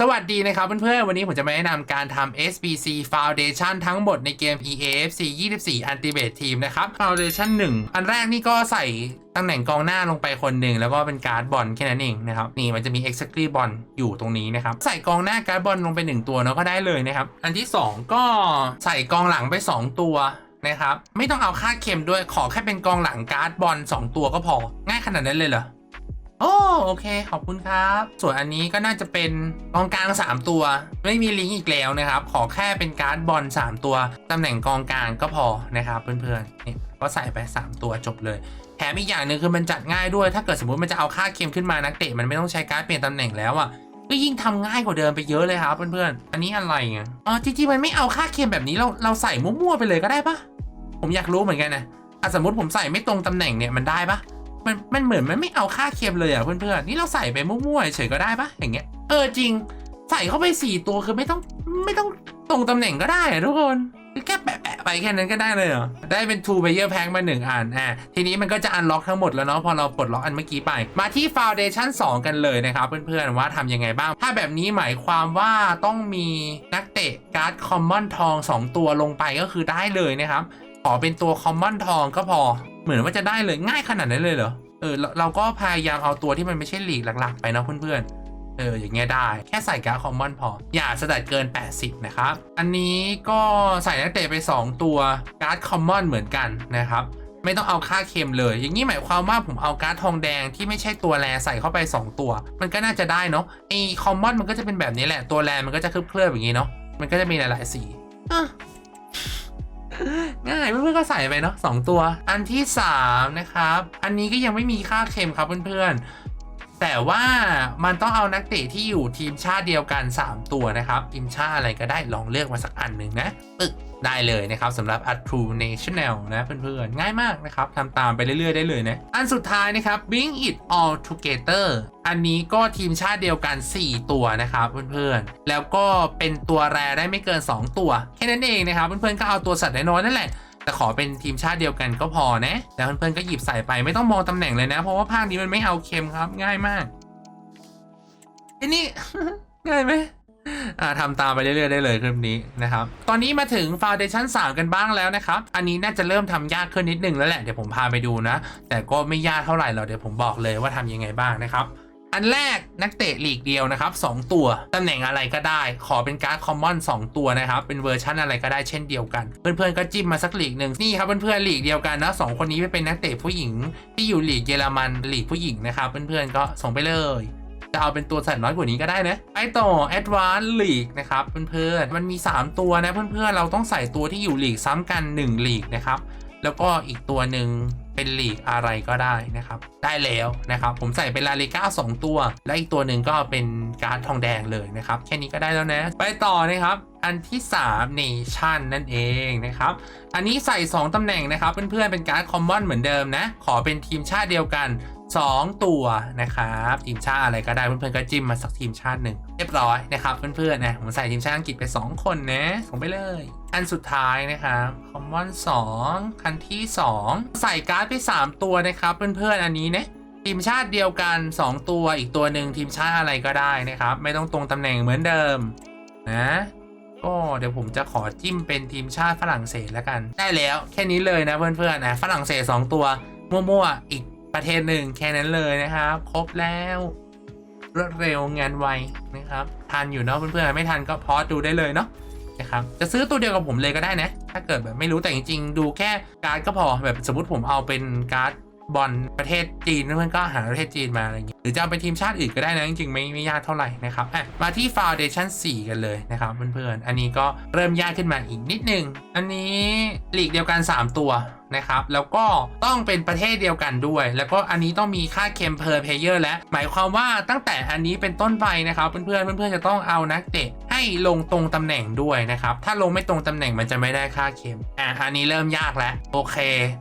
สวัสดีนะครับเพื่อนๆ วันนี้ผมจะมาแนะนำการทำ SBC Foundation ทั้งหมดในเกม EAFC 24 Ultimate Team นะครับ Foundation 1 อันแรกนี่ก็ใส่ตำแหน่งกองหน้าลงไปคนหนึ่งแล้วก็เป็นการ์ดบอลแค่นั้นเองนะครับ นี่มันจะมี Exactly บอลอยู่ตรงนี้นะครับ ใส่กองหน้าการ์ดบอลลงไป 1 ตัวเนาะก็ได้เลยนะครับ อันที่ 2 ก็ใส่กองหลังไป 2 ตัวนะครับ ไม่ต้องเอาค่าเข็มด้วยขอแค่เป็นกองหลังการ์ดบอล2 ตัวก็พอ ง่ายขนาดนั้นเลยเหรอ อ้โอเค ขอบคุณครับ ส่วนอันนี้ก็น่าจะเป็นกองกลาง 3 ตัว ไม่มีลิงก์อีกแล้วนะครับ ขอแค่เป็นการ์ดบอล3 ตัวตำแหน่งกองกลางก็พอนะครับเพื่อนๆนี่ก็ใส่ไป 3 ตัวจบเลยแถมอีกอย่างหนึ่งคือมันจัดง่ายด้วย ถ้าเกิดสมมติมันจะเอาค่าเค็มขึ้นมานักเตะมันไม่ต้องใช้การ์ดเปลี่ยนตำแหน่งแล้วอะก็ยิ่งทำง่ายกว่าเดิมไปเยอะเลยครับเพื่อนๆอันนี้อะไรอะอ๋อจริงๆมันไม่เอาค่าเค็มแบบนี้เราเราใส่มั่วๆไปเลยก็ได้ปะผมอยากรู้เหมือนกันนะอะสมมติผมใส่ไม่ตรงตำแหน่งเนี่ยมันได้ปะ มันมันเหมือนมันไม่เอาค่าเค็มเลยอะเพื่อนๆนี่เราใส่ไปมั่วๆเฉยก็ได้ปะอย่างเงี้ยเออจริง ใส่เข้าไปสี่ตัวคือไม่ต้องไม่ต้องตรงตำแหน่งก็ได้อะทุกคนแค่แปะๆไปแค่นั้นก็ได้เลยเหรอ ได้เป็น two layer pack มาหนึ่งอันอะทีนี้มันก็จะอันล็อกทั้งหมดแล้วเนาะพอเราปลดล็อกอันเมื่อกี้ไป มาที่ foundation 2 กันเลยนะครับ เพื่อนๆว่าทำยังไงบ้าง ถ้าแบบนี้หมายความว่าต้องมีนักเตะการ์ดคอมมอนทอง 2 ตัวลงไปก็คือได้เลยนะครับ ขอเป็นตัวคอมมอนทองก็พอ เหมือนว่าจะได้เลยง่ายขนาดนั้นเลยเหรอเออเราก็พยายามเอาตัวที่มันไม่ใช่หลีกหลัก ๆ ไปนะเพื่อนๆเอออย่างเงี้ยได้แค่ใส่การ์ดคอมมอนพอ อย่าสดัดเกิน 80 นะครับ อันนี้ก็ใส่นักเตะไป 2 ตัวการ์ดคอมมอนเหมือนกันนะครับไม่ต้องเอาค่าเค็มเลย อย่างนี้หมายความว่าผมเอาการ์ดทองแดงที่ไม่ใช่ตัวแรใส่เข้าไป 2 ตัว มันก็น่าจะได้เนาะไอคอมมอนมันก็จะเป็นแบบนี้แหละตัวแรมันก็จะเคลือบๆอย่างนี้เนาะมันก็จะมีหลายๆสีอะ ง่ายเพื่อนๆก็ใส่ไปเนาะสองตัว อันที่สามนะครับ อันนี้ก็ยังไม่มีค่าเค็มครับเพื่อนๆ แต่ว่ามันต้องเอานักเตะที่อยู่ทีมชาติเดียวกัน 3 ตัวนะครับ ทีมชาติอะไรก็ได้ลองเลือกมาสักอันหนึ่งนะปึก ได้เลยนะครับสำหรับ a t r u National นะเพื่อนๆ ง่ายมากนะครับทำตามไปเรื่อยๆ ได้เลยนะ อันสุดท้ายนะครับ Bring It All Together อันนี้ก็ทีมชาติเดียวกัน 4 ตัวนะครับเพื่อนๆ แล้วก็เป็นตัวแรได้ไม่เกิน 2 ตัว แค่นั้นเองนะครับ เพื่อนๆ ก็เอาตัวสัตว์น้อยๆนั่นแหละแต่ขอเป็นทีมชาติเดียวกันก็พอนะแล้วเพื่อนๆก็หยิบใส่ไปไม่ต้องมองตำแหน่งเลยนะ เพราะว่าภาคนี้มันไม่เอาเค็มครับง่ายมากไอ้นี่ง่ายไหม ทำตามไปเรื่อยๆได้เลยคลิปนี้นะครับ ตอนนี้มาถึง Foundation 3 กันบ้างแล้วนะครับ อันนี้น่าจะเริ่มทำยากขึ้นนิดนึงแล้วแหละ เดี๋ยวผมพาไปดูนะ แต่ก็ไม่ยากเท่าไหร่หรอกเดี๋ยวผมบอกเลยว่าทำยังไงบ้างนะครับอันแรกนักเตะลีกเดียวนะครับ 2 ตัว ตำแหน่งอะไรก็ได้ ขอเป็นการ์ดคอมมอน2 ตัวนะครับ เป็นเวอร์ชันอะไรก็ได้เช่นเดียวกัน เพื่อนๆก็จิ้มมาสักลีกหนึ่งนี่ครับเพื่อนๆลีกเดียวกันนะสองคนนี้เป็นนักเตะผู้หญิง ที่อยู่ลีกเยอรมันลีกผู้หญิงนะครับ เพื่อนๆก็ส่งไปเลย จะเอาเป็นตัวสัตว์น้อยกว่านี้ก็ได้นะไปต่อ Advanced League นะครับเพื่อนๆมันมี 3 ตัวนะเพื่อนๆเราต้องใส่ตัวที่อยู่ลีกซ้ำกัน1ลีกนะครับแล้วก็อีกตัวหนึ่งเป็นลีกอะไรก็ได้นะครับ ได้แล้วนะครับ ผมใส่เป็นลาลิก้า2ตัว และอีกตัวหนึ่งก็เป็นการ์ดทองแดงเลยนะครับ แค่นี้ก็ได้แล้วนะ ไปต่อนะครับ อันที่3 Nation นั่นเองนะครับ อันนี้ใส่ 2 ตำแหน่งนะครับ เพื่อนๆเป็นการ์ดคอมมอนเหมือนเดิมนะ ขอเป็นทีมชาติเดียวกัน2 ตัวนะครับทีมชาติอะไรก็ได้เพื่อนๆก็จิ้มมาสักทีมชาติหนึ่งเรียบร้อยนะครับเพื่อนๆนะผมใส่ทีมชาติอังกฤษไป 2 คนนะส่งไปเลย อันสุดท้ายนะครับคอมมอน2คันที่ 2 ใส่การ์ดไป 3 ตัวนะครับ เพื่อนๆอันนี้นะทีมชาติเดียวกัน 2 ตัวอีกตัวหนึ่งทีมชาติอะไรก็ได้นะครับ ไม่ต้องตรงตำแหน่งเหมือนเดิมนะก็เดี๋ยวผมจะขอจิ้มเป็นทีมชาติฝรั่งเศสแล้วกัน ได้แล้วแค่นี้เลยนะเพื่อนๆนะฝรั่งเศส 2 ตัว มั่วๆอีก ประเทศหนึ่งแค่นั้นเลยนะครับ ครบแล้วรวดเร็วงานไวนะครับทันอยู่เนาะเพื่อนๆไม่ทันก็พอสดูได้เลยเนาะนะครับจะซื้อตัวเดียวกับผมเลยก็ได้นะ ถ้าเกิดแบบไม่รู้แต่จริงๆ ดูแค่การ์ดก็พอแบบสมมติผมเอาเป็นการ์ดบอลประเทศจีนเพื่อนๆก็หาประเทศจีนมาอะไรอย่างเงี้ยหรือจะเอาเป็นทีมชาติอื่นก็ได้นะจริงๆไม่ไม่ยากเท่าไหร่นะครับอะมาที่ Foundation 4 กันเลยนะครับเพื่อนๆอันนี้ก็เริ่มยากขึ้นมาอีกนิดนึง อันนี้ลีกเดียวกัน 3 ตัว นะครับ แล้วก็ต้องเป็นประเทศเดียวกันด้วย แล้วก็อันนี้ต้องมีค่าเค็ม per player และ หมายความว่าตั้งแต่อันนี้เป็นต้นไปนะครับ เพื่อนๆเพื่อนๆจะต้องเอานักเตะให้ลงตรงตำแหน่งด้วยนะครับ ถ้าลงไม่ตรงตำแหน่งมันจะไม่ได้ค่าเคมอะอันนี้เริ่มยากแล้ว โอเค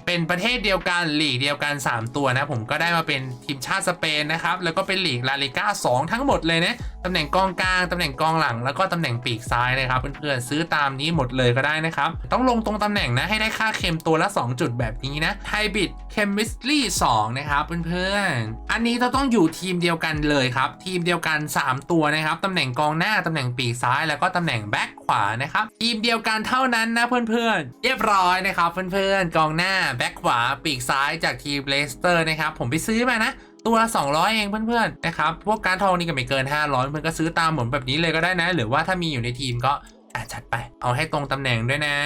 เป็นประเทศเดียวกันลีกเดียวกัน 3 ตัวนะผมก็ได้มาเป็นทีมชาติสเปนนะครับแล้วก็เป็นลีกลาลิก้า2ทั้งหมดเลยนะตำแหน่งกองกลางตำแหน่งกองหลัง แล้วก็ตำแหน่งปีกซ้ายนะครับเพื่อนๆซื้อตามนี้หมดเลยก็ได้นะครับต้องลงตรงตำแหน่งนะให้ได้ค่าเค็มตัวละ2จุดแบบนี้นะ Hybrid Chemistry 2 นะครับเพื่อนๆ อันนี้เราต้องอยู่ทีมเดียวกันเลยครับ ทีมเดียวกัน 3 ตัวนะครับ ตำแหน่งกองหน้า ตำแหน่งปีกซ้าย แล้วก็ตำแหน่งแบ็คขวานะครับ ทีมเดียวกันเท่านั้นนะเพื่อนๆ เรียบร้อยนะครับเพื่อนๆ กองหน้าแบ็คขวา ปีกซ้ายจากทีมเลสเตอร์นะครับ ผมไปซื้อมานะตัวละ200 เองเพื่อนๆ นะครับ พวกการทองนี่ก็ไม่เกิน 500 เพื่อนก็ซื้อตามเหมือนแบบนี้เลยก็ได้นะ หรือว่าถ้ามีอยู่ในทีมก็ อะจัดไป เอาให้ตรงตำแหน่งด้วยนะ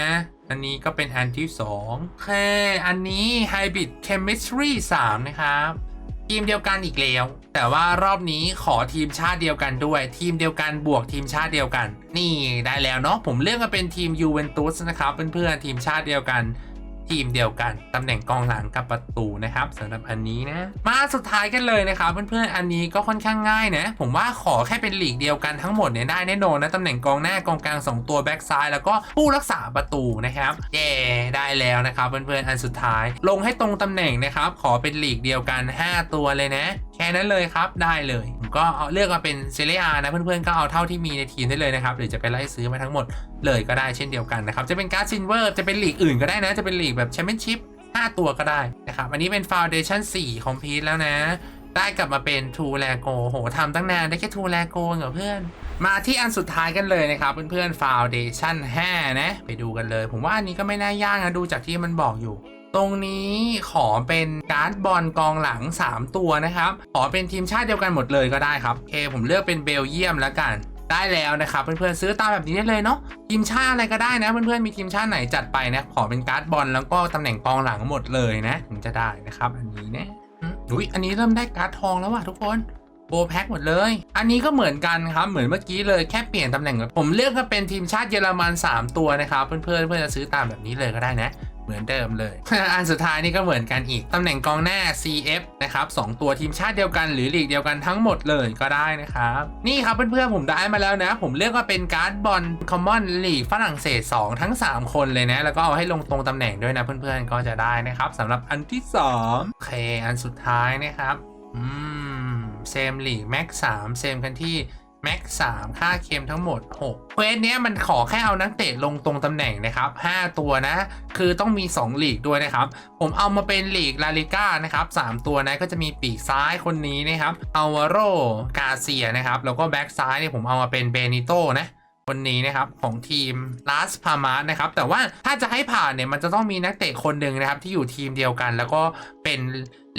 อันนี้ก็เป็นอันที่2โอเค อันนี้ Hybrid Chemistry 3 นะครับทีมเดียวกันอีกแล้ว แต่ว่ารอบนี้ขอทีมชาติเดียวกันด้วย ทีมเดียวกันบวกทีมชาติเดียวกัน นี่ได้แล้วเนาะผมเลือกมาเป็นทีมยูเวนตุสนะครับเพื่อนๆทีมชาติเดียวกัน ทีมเดียวกันตำแหน่งกองหลังกับประตูนะครับสำหรับอันนี้นะมาสุดท้ายกันเลยนะครับเพื่อนๆอันนี้ก็ค่อนข้างง่ายนะผมว่าขอแค่เป็นหลีกเดียวกันทั้งหมดเนี่ยได้แน่นอนนะตำแหน่งกองหน้ากองกลางสองตัวแบ็กซ้ายแล้วก็ผู้รักษาประตูนะครับเย่ได้แล้วนะครับเพื่อนๆอันสุดท้าย ลงให้ตรงตำแหน่งนะครับขอเป็นหลีกเดียวกัน 5 ตัวเลยนะ แค่นั้นเลยครับได้เลย ก็เอาเลือกมาเป็นเซเรียนะเพื่อนๆก็เอาเท่าที่มีในทีมได้เลยนะครับหรือจะไปไล่ซื้อมาทั้งหมดเลยก็ได้เช่นเดียวกันนะครับจะเป็นการ์ดซินเวอร์จะเป็นลีกอื่นก็ได้นะจะเป็นลีกแบบแชมเปี้ยนชิพ5ตัวก็ได้นะครับอันนี้เป็น Foundation 4 Complete แล้วนะ ได้กลับมาเป็น True l a g o โหทำตั้งนานได้แค่ True l a g o เหรอเพื่อน มาที่อันสุดท้ายกันเลยนะครับ เพื่อนๆ Foundation 5 นะ ไปดูกันเลย ผมว่าอันนี้ก็ไม่น่ายากนะ ดูจากที่มันบอกอยู่ ตรงนี้ขอเป็นการ์ดบอลกองหลัง 3 ตัวนะครับ ขอเป็นทีมชาติเดียวกันหมดเลยก็ได้ครับโอเคผมเลือกเป็นเบลเยียมแล้วกันได้แล้วนะครับเพื่อนๆซื้อตามแบบนี้ได้เลยเนาะทีมชาติอะไรก็ได้นะ เพื่อนๆมีทีมชาติไหนจัดไปนะ ขอเป็นการ์ดบอลแล้วก็ตำแหน่งกองหลังหมดเลยนะถึงจะได้นะครับ อันนี้นะอุ้ยอันนี้เริ่มได้การ์ดทองแล้วว่ะทุกคนโบแพ็คหมดเลย อันนี้ก็เหมือนกันครับ เหมือนเมื่อกี้เลยแค่เปลี่ยนตำแหน่ง ผมเลือกมาเป็นทีมชาติเยอรมัน 3 ตัวนะครับ เพื่อนๆเพื่อนจะซื้อตามแบบนี้เลยก็ได้นะ เหมือนเดิมเลย อันสุดท้ายนี่ก็เหมือนกันอีก ตำแหน่งกองหน้า CF นะครับสองตัวทีมชาติเดียวกันหรือลีกเดียวกันทั้งหมดเลยก็ได้นะครับ นี่ครับเพื่อนๆผมได้มาแล้วนะ ผมเลือกว่าเป็นการ์ดบอลคอมมอนลีกฝรั่งเศส 2 ทั้ง 3 คนเลยนะ แล้วก็เอาให้ลงตรงตำแหน่งด้วยนะเพื่อนๆก็จะได้นะครับสำหรับอันที่2โอเคอันสุดท้ายนะครับอืมเซมลีกแม็กสามเซมกันที่ แม็กสามค่าเค็มทั้งหมด6เควสเนี้ยมันขอแค่เอานักเตะลงตรงตำแหน่งนะครับ5ตัวนะ คือต้องมี2ลีกด้วยนะครับ ผมเอามาเป็นหลีกลาลิก้านะครับ3ตัวนะก็จะมีปีกซ้ายคนนี้นะครับอัลวาโรกาเซียนะครับแล้วก็แบ็กซ้ายเนี่ยผมเอามาเป็นเบนิโตนะคนนี้นะครับของทีมลาสพามาสนะครับแต่ว่าถ้าจะให้ผ่านเนี่ยมันจะต้องมีนักเตะคนหนึ่งนะครับที่อยู่ทีมเดียวกัน แล้วก็เป็น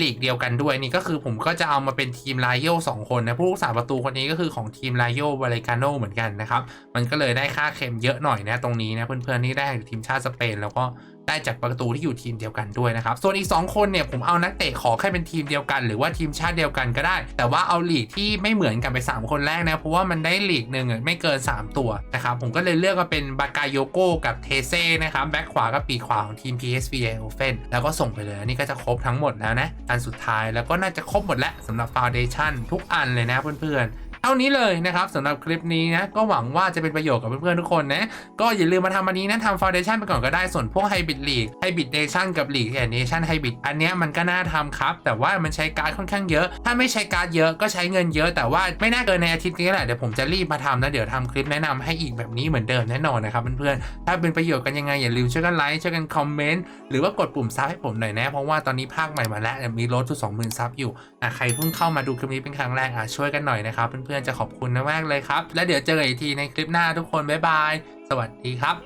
ลีกเดียวกันด้วยนี่ก็คือผมก็จะเอามาเป็นทีมไลโยสองคนนะผู้รักษาประตูคนนี้ก็คือของทีมไลโยบาเลกาโนเหมือนกันนะครับ มันก็เลยได้ค่าเค็มเยอะหน่อยนะตรงนี้นะเพื่อนๆนี่ได้จากทีมชาติสเปนแล้วก็ ได้จากประตูที่อยู่ทีมเดียวกันด้วยนะครับ ส่วนอีก 2 คนเนี่ยผมเอานักเตะขอแค่เป็นทีมเดียวกัน หรือว่าทีมชาติเดียวกันก็ได้ แต่ว่าเอาลีกที่ไม่เหมือนกันไป 3 คนแรกนะ เพราะว่ามันได้ลีกหนึ่งไม่เกิน 3 ตัวนะครับ ผมก็เลยเลือกมาเป็นบากายโยโกกับเทเซ่นะครับแบ็คขวากับปีกขวาของทีม PSV Eindhoven แล้วก็ส่งไปเลยนนี่ก็จะครบทั้งหมดแล้วนะอันสุดท้ายแล้วก็น่าจะครบหมดแล้วสำหรับ Foundation ทุกอันเลยนะเพื่อนๆ เท่านี้เลยนะครับสำหรับคลิปนี้นะก็หวังว่าจะเป็นประโยชน์กับเพื่อนๆทุกคนนะก็อย่าลืมมาทำอันนี้นะทำฟาวเดชั่นไปก่อนก็ได้ส่วนพวกไฮบิ d ลีกไฮบิ d เ a ชั่นกับลีกแอนเนชั่นไฮบิ d อันนี้มันก็น่าทำครับ แต่ว่ามันใช้การ์ดค่อนข้างเยอะ ถ้าไม่ใช้การ์ดเยอะก็ใช้เงินเยอะ แต่ว่าไม่น่าเกินในอาทิตย์นี้แหละเดี๋ยวผมจะรีบมาทำนะเดี๋ยวทำคลิปแนะนำให้อีกแบบนี้เหมือนเดิมแน่นอนนะครับเพื่อนๆถ้าเป็นประโยชน์กันยังไงอย่าลืมช่วยกันไลค์ช่วยกันคอมเมนต์หรือว่ากดปุ่มซับให้ผมหน่อยนะเพราะว่าตอนนี้ภาคใหม่มาแล้วมีรถทุกสองหมื่นซับอยู่อะใครเพิ่งเข้ามาดูคลิปนี้เป็นครั้งแรกอะช่วยกันหน่อยนะครับเพื่อนๆจะขอบคุณมากเลยครับ แล้วเดี๋ยวเจอกันอีกทีในคลิปหน้าทุกคนบ๊ายบาย สวัสดีครับ